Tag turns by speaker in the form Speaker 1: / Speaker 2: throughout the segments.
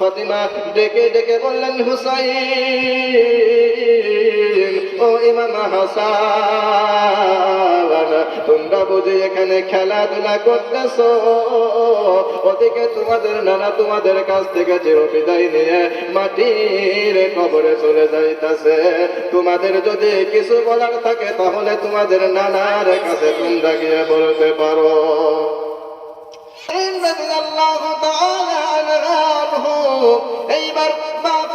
Speaker 1: ফাতিমা ডেকে ডেকে বললেন, হুসাইন, ও ইমাম হাসান, তোমরা এখানে খেলাধুলা করতেছ? ওদিকে তোমাদের নানা তোমাদের কাছ থেকে নিয়ে মাটির কবরে চলে যাইতেছে। তোমাদের যদি কিছু বলার থাকে, তাহলে তোমাদের নানার কাছে তোমরা গিয়ে বলতে পারো। রাদিয়াল্লাহু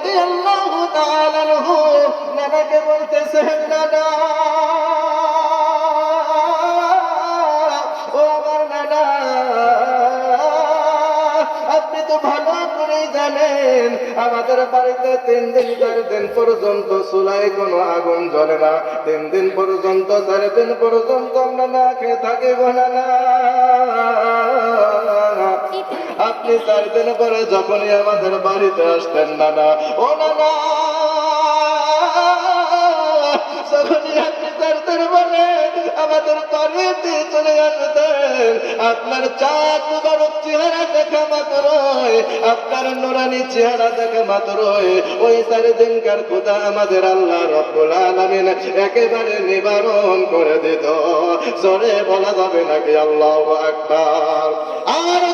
Speaker 1: রাদিয়াল্লাহু তাআলা আনহু, নানাকে বলতেছেন, নানা, ও আমার নানা, আপনি তো ভালো করেই জানেন, আমাদের বাড়িতে তিন দিন চার দিন পর্যন্ত চুলায় কোনো আগুন জ্বলে না। তিন দিন পর্যন্ত, চার দিন পর্যন্ত আমরা না খেয়ে থাকি না আপনি চার দিন পরে যখনই আমাদের বাড়িতে আসতেন, নানা। ও নানা, যখনই আপনি আমাদের বাড়িতে চলে আসতেন, আপনার চাঁদ মুবারক চেহারা দেখা মাত্রই আপনার নুরানি চেহারা দেখা মাত্রই ওই খোদা আমাদের আল্লাহ রব্বুল আলামিন একেবারে নিবারণ করে দিত। জোরে বলা যাবে নাকি আল্লাহ আকবার? আরও